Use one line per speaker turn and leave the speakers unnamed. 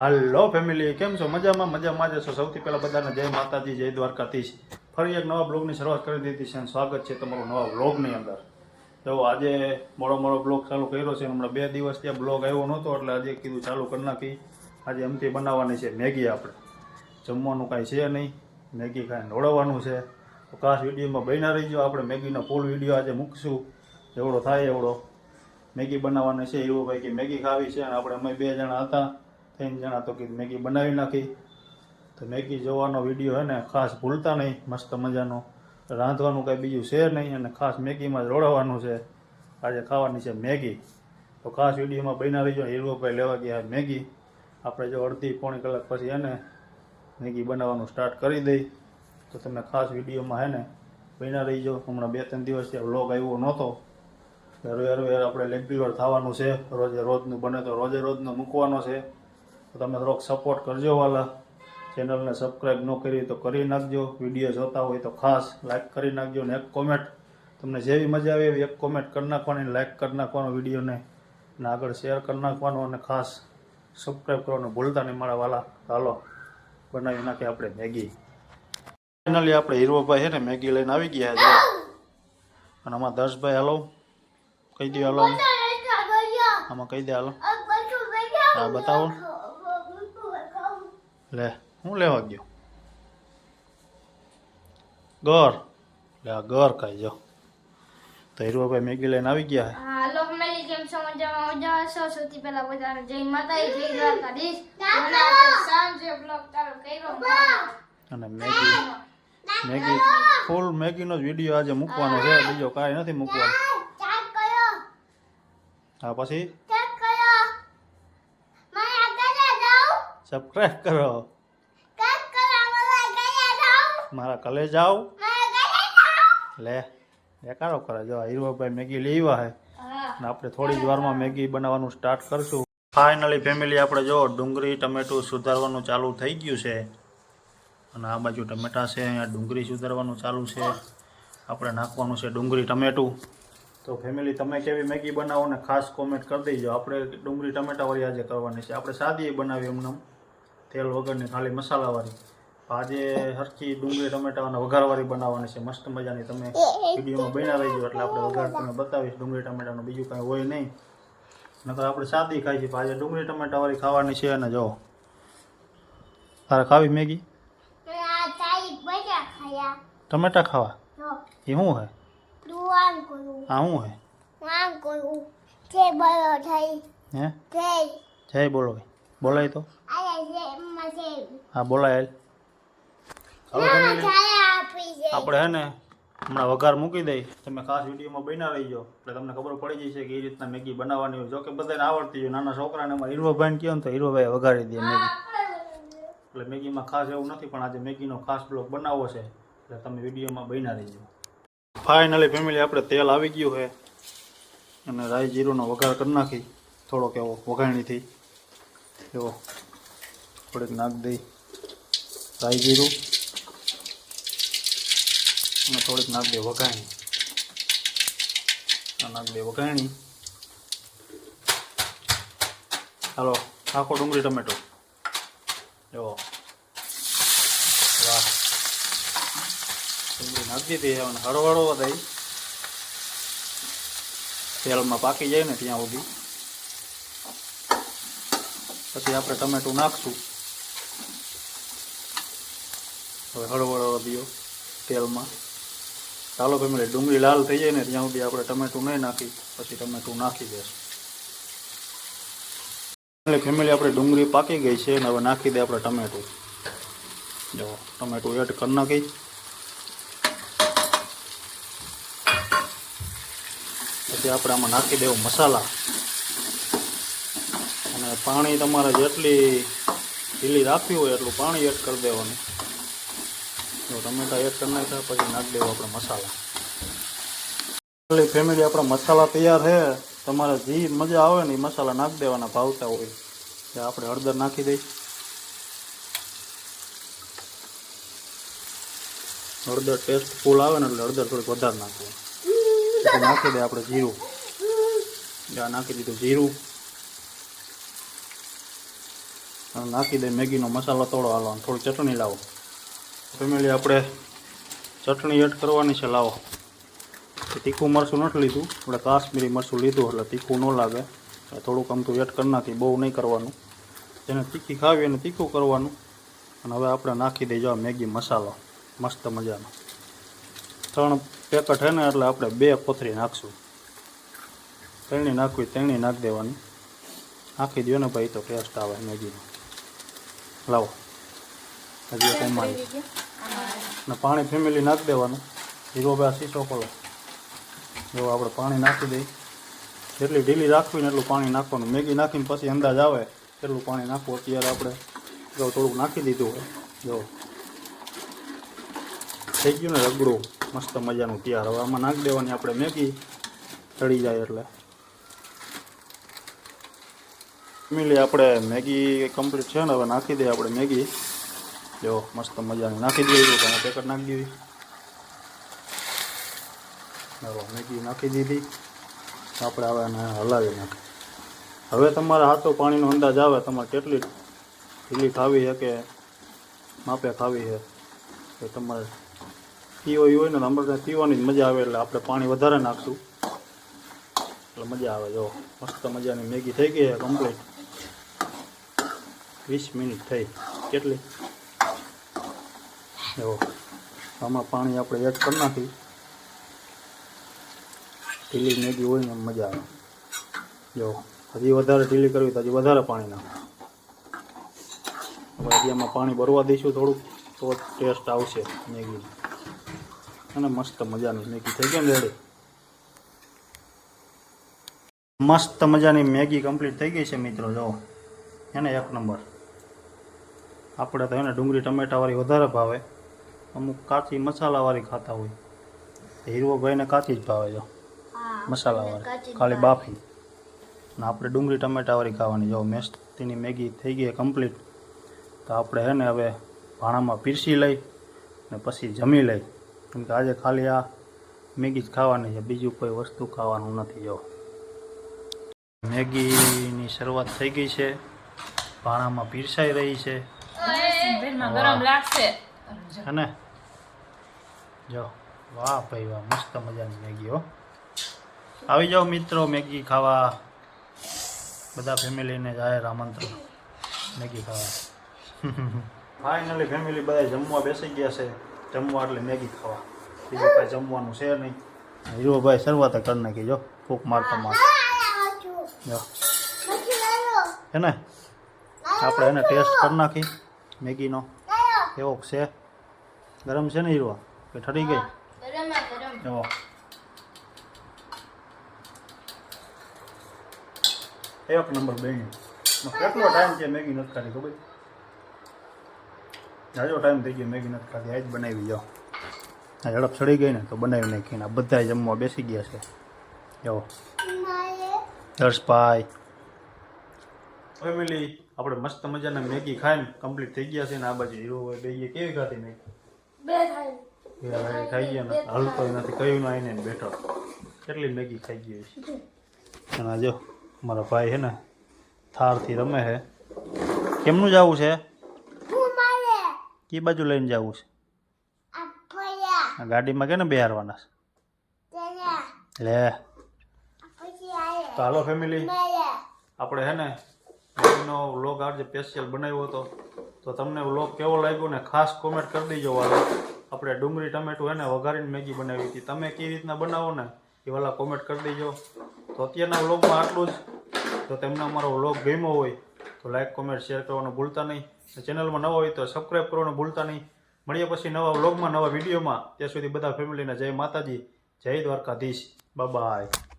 હાલો family કેમ છો? મજામાં મજામાં. જ છો સૌથી પહેલાં બધાને જય માતાજી, જય દ્વારકાધીશ. ફરી એક નવા બ્લોગની શરૂઆત કરી દીધી છે અને સ્વાગત છે તમારું નવા બ્લોગની અંદર. તો આજે મોડો મોડો બ્લોગ ચાલુ કર્યો છે હમણાં બે દિવસ ત્યાં બ્લોગ આવ્યો નહોતો, એટલે આજે કીધું ચાલુ કરી નાખી. આજે એમથી બનાવવાની છે મેગી આપણે. જમવાનું કાંઈ છે નહીં. મેગી કાંઈ નોળવવાનું છે. તો ખાસ વિડીયોમાં બન્યા રહીજો. આપણે મેગીનો ફૂલ વીડિયો આજે મૂકશું. એવડો થાય એવડો. મેગી બનાવવાની છે. એવું ભાઈ કે મેગી ખાવી છે અને આપણે અમે બે જણા હતા. ત્રણ જણા તો કે મેગી બનાવી નાખી. તો મેગી જોવાનો વીડિયો હે ને, ખાસ ભૂલતા નહીં, મસ્ત મજાનો. રાંધવાનું કાંઈ બીજું છે નહીં અને ખાસ મેગીમાં જ રોડવાનું છે. આજે ખાવાની છે મેગી. તો ખાસ વિડીયોમાં બનાવી જો હીરોભાઈ લેવા ગયા મેગી. આપણે જો અડધી, પોણી કલાક પછી એને મેગી બનાવવાનું સ્ટાર્ટ કરી દઈ. તો તમે ખાસ વિડીયોમાં હે ને, બન્યા રહીજો. હમણાં બે, ત્રણ દિવસ ત્યાં વ્લોગ આવ્યો નહોતો. હરવે હરવે આપણે રેગ્યુલર થવાનું છે. રોજે રોજનું બને તો રોજે રોજનું મૂકવાનો છે. તો તમે થોડોક સપોર્ટ કરજો વાલા. ચેનલને સબસ્ક્રાઈબ ન કરી તો કરી નાખજો. વીડિયો જોતા હોય તો ખાસ લાઈક કરી નાખજો ને એક કોમેન્ટ તમને જેવી મજા આવે એવી એક કોમેન્ટ કરી નાખવાની લાઈક કરી નાખવાનો વિડીયોને અને આગળ શેર કરી નાખવાનો અને ખાસ સબસ્ક્રાઈબ કરવાનું ભૂલતા નહીં મારા વાલા. ચાલો બનાવી નાખીએ આપણે મેગી. ફાઇનલી આપણે હીરોભાઈ છે ને મેગી લઈને આવી ગયા છે. અને આમાં દર્શભાઈ હાલો કહી દો હાલો. આમાં કહી દે હાલો. હા બતાવો. લે હું લેવા ગયો? ગર. લે આ ગર ખાઈ જો તો હીરોભાઈ મેગી લઈને આવી ગયા
હાલો ફેમિલી કેમ છો મજામાં મજા છો. સૌથી પહેલા બધાને જય માતાજી જય દ્વારકાધીશ. અને સાંજે બ્લોગ ચાલુ કર્યો.
અને મેગી મેગી ફૂલ મેગીનો જ વીડિયો આજે મૂકવાનો છે. બીજો કાંઈ નથી મૂકવાનો. હા પછી? સબસ્ક્રાઈબ કરો. મારા કલે જાઓ. લે બેકારો કરે. જો હીરોભાઈ મેગી લેવા હે. ને આપણે થોડી જ વારમાં મેગી બનાવવાનું સ્ટાર્ટ કરશું. ફાઇનલી ફેમિલી આપણે જો ડુંગળી, ટમેટું સુધારવાનું ચાલુ થઈ ગયું છે. અને આ બાજુ ટમેટા છે, અહીંયા ડુંગળી સુધારવાનું ચાલુ છે. આપણે નાખવાનું છે ડુંગળી, ટમેટું. તો ફેમિલી તમે કેવી મેગી બનાવો ને ખાસ કોમેન્ટ કરી દેજો. આપણે ડુંગળી ટમેટાવાળી આજે કરવાની છે. આપણે સાદી બનાવી એમને તેલ વગરની ખાલી મસાલાવાળી. આજે હરખી ડુંગળી ટમેટાના વઘારવાળી બનાવવાની છે. મસ્ત મજાની તમે વિડીયોમાં બન્યા રહીજો. એટલે આપણે વઘાર તમે બતાવીશ. ડુંગળી ટમેટાનું બીજું કાંઈ હોય નહીં. નકર આપણે સાદી ખાઈ છીએ. આજે ડુંગળી ટમેટાવાળી ખાવાની છે અને જો તારે ખાવી મેગી? ટમેટા ખાવા? એ શું હે? હા શું હે હે? જય. બોલો ભાઈ. બોલાય તો. હા બોલાયેલ આપણે હે ને હમણાં વઘાર મૂકી દઈ. તમે ખાસ વિડીયોમાં બન્યા રહીજો. એટલે તમને ખબર પડી જશે કે એ રીતના મેગી બનાવવાની હોય. જો કે બધાને આવડતી હોય. નાના છોકરાને એમાં હીરોભાઈને કહો ને તો હીરવાભાઈ વઘારી દે મેગી. એટલે મેગીમાં ખાસ એવું નથી પણ આજે મેગીનો ખાસ બ્લોગ બનાવવો છે. એટલે તમે વિડીયોમાં બન્યા રહીજો. ફાઇનલી ફેમિલી આપણે તેલ આવી ગયું છે. અને રાઈ જીરુંનો વઘાર કરી નાખી. થોડોક એવો વઘાણીથી એવો. થોડીક નાખ દઈ રાઈ જીરું. અને થોડીક નાખ દે વઘાણી. નાખ દે વઘાણી. હાલો, આખો ડુંગળી ટમેટો. જો. વાહ. ડુંગળી નાખી દીધી અને હળવળવા થાય તેલમાં પાકી જાય ને ત્યાં સુધી. પછી આપણે ટમેટું નાખશું. હવે હળવળવા દો તેલમાં. ચાલો ફેમિલી ડુંગળી લાલ થઈ જાય ને, ત્યાં સુધી આપણે ટમેટું નહીં નાખી, પછી ટમેટું નાખી દઈશું એટલે ફેમિલી આપણે ડુંગળી પાકી ગઈ છે અને હવે નાખી દે આપણે ટમેટું. જો, ટમેટું એડ કરી નાખી. પછી આપણે આમાં નાખી દેવું મસાલા. અને પાણી તમારે જેટલી ઢીલી રાખવી હોય એટલું પાણી એડ કરી દેવાનું. જો ટમેટા એડ કરી નાખ્યા, પછી નાખી દેવો આપણે મસાલા. ફેમિલી આપણા મસાલા તૈયાર છે. તમારે જે મજા આવે ને એ મસાલા નાખી દેવાના ભાવતા હોય. એટલે આપણે હળદર નાખી દઈ. હળદર ટેસ્ટ ફૂલ આવે ને એટલે હળદર થોડીક વધારે નાખવું નાખી દે આપણે જીરું. આ નાખી દીધું જીરું. નાખી દઈ મેગીનો મસાલો તોડો હાલો થોડી ચટણી લાવો. ફેમિલી, આપણે ચટણી એડ કરવાની છે, લાવો. તીખું મરચું નથી લીધું, આપણે કાશ્મીરી મરચું લીધું, એટલે તીખું ન લાગે. થોડુંક અમથું એડ કરી નાખી, બહુ નહીં કરવાનું. જેને તીખી ખાવી એને તીખું કરવાનું. અને હવે આપણે નાખી દઈ જવા મેગી મસાલો. મસ્ત મજાનો. ત્રણ પેકેટ છે ને, એટલે આપણે બે કોથરી નાખશું. તેણી નાખવી, તેણી નાખી દેવાની. નાખી દો ને ભાઈ, તો ટેસ્ટ આવે મેગીનો. લાવો. હજી એક એમાં અને પાણી ફેમિલી નાખી દેવાનું. હીરો ભાઈ શીશો ખોલો. જો આપણે પાણી નાખી દઈ જેટલી ઢીલી રાખવી ને એટલું પાણી નાખવાનું. મેગી નાખીને પછી અંદાજ આવે એટલું પાણી નાખવું. અત્યારે આપણે જો થોડુંક નાખી દીધું હોય. જો. થઈ ગયું ને રગડું. મસ્ત મજાનું તૈયાર. હવે આમાં નાખી દેવાની આપણે મેગી. ચડી જાય એટલે. ફેમિલી આપણે મેગી કમ્પ્લીટ છે ને, હવે નાખી દઈએ આપણે મેગી. જો, મસ્ત મજાની. નાખી તો તમે પેકેટ નાખી દીધી. હવે મેગી નાખી દીધી. આપણે હવે એને હલાવી નાખી હવે તમારા હાથો પાણીનો અંદાજ આવે, તમારે કેટલી ઢીલી ખાવી છે કે માપે ખાવી છે. કે તમારે પીવાય હોય ને અમારે પીવાની જ મજા આવે, એટલે આપણે પાણી વધારે નાખશું. એટલે મજા આવે, જો. મસ્ત મજાની મેગી થઈ ગઈ છે કમ્પ્લીટ વીસ મિનિટ થઈ. કેટલી? જો આમાં પાણી આપણે એડ કરી નાખી. ઢીલી મેગી હોય ને મજા આવે. જો, હજી વધારે ઢીલી કરવી તો હજી વધારે પાણી નાખો. હવે હજી આમાં પાણી ભરવા દઈશું થોડુંક, તો ટેસ્ટ આવશે મેગીનો. અને મસ્ત મજાની મેગી થઈ ગઈ રેડી. મસ્ત મજાની મેગી કમ્પ્લીટ થઈ ગઈ છે મિત્રો, જો. એને એક નંબર. આપણે તો એને ડુંગળી, ટમેટાવાળી વધારે ભાવે. અમુક કાચી મસાલાવાળી ખાતા હોય. હીરવભાઈને કાચી જ ભાવે જો. મસાલાવાળી. ખાલી બાફી. ને આપણે ડુંગળી ટમેટાવાળી ખાવાની. જો મેસ્તીની મેગી થઈ ગઈ કમ્પ્લીટ તો આપણે હે ને હવે ભાણામાં પીરસી લઈ ને પછી જમી લઈ. કેમ કે આજે ખાલી આ મેગી જ ખાવાની છે બીજું કોઈ વસ્તુ ખાવાનું નથી જો. મેગીની શરૂઆત થઈ ગઈ છે. ભાણામાં પીરસાઈ રહી છે.
ગરમ લાગશે.
હે ને? જો વાહ ભાઈ વાહ મસ્ત મજાની મેગી હો. આવી જાઓ મિત્રો મેગી ખાવા. બધા ફેમિલીને જાહેર આમંત્રણ. મેગી ખાવા. ફાઇનલી ફેમિલી બધા જમવા બેસી ગયા છે. જમવા એટલે મેગી ખાવા. બીજું કાંઈ જમવાનું છે નહીં. હીરોભાઈ શરૂઆત કરી નાખી જો. ફૂક મારતા માર. જો. હે ને? આપણે એને ટેસ્ટ કરી નાખી મેગીનો. કેવો છે? ગરમ છે ને હીરવા કે ઠરી ગઈ?
ગરમ આ ગરમ
જો એક નંબર બેન. કેટલો ટાઈમ છે મેગી નથી ખાધી ખબર? જાજો ટાઈમ થઈ ગયો મેગી નથી ખાધી. આજ બનાવી જાઓ આ ઝડપ ચડી ગઈ ને તો બનાવી નાખીને આ બધા જમવા બેસી ગયા છે. જો દર્શભાઈ ફેમિલી. આપણે મસ્ત મજાના મેગી ખાઈને કમ્પ્લીટ થઈ ગયા છે ને આ બાજુ હીરો હોય બે કેવી ખાતી મેગી?
બે
ખાઈ. ખાઈ ગયા ને? હલતો નથી કયું ના આવીને બેઠો. કેટલી મેગી ખાઈ ગઈ છે અને જો મારા ભાઈ છે ને થારથી રમે છે કેમનું જવું છે? કી બાજુ લઈને જવું છે? ગાડીમાં કે ને બેહારવાના છે? લે. તો હાલો ફેમિલી આપણે હે ને મેગીનો વ્લોગ આજે સ્પેશિયલ બનાવ્યો હતો. તો તમને વ્લોગ કેવો લાગ્યો ને ખાસ કોમેન્ટ કરી દેજો વાલો. આપણે ડુંગળી, ટમેટું એને વઘારીને મેગી બનાવી હતી. તમે કેવી રીતના બનાવો ને એ વાલા કોમેન્ટ કરી દેજો. તો અત્યારના વ્લોગમાં આટલું જ. તો તમને અમારો વ્લોગ ગમ્યો હોય તો લાઇક કોમેન્ટ શેર કરવાનું ભૂલતા નહીં. ચેનલમાં નવા હોય તો સબસ્ક્રાઈબ કરવાનું ભૂલતા નહીં. મળીએ પછી નવા વ્લોગમાં નવા વિડીયોમાં ત્યાં સુધી બધા ફેમિલીને જય માતાજી, જય દ્વારકાધીશ. બાય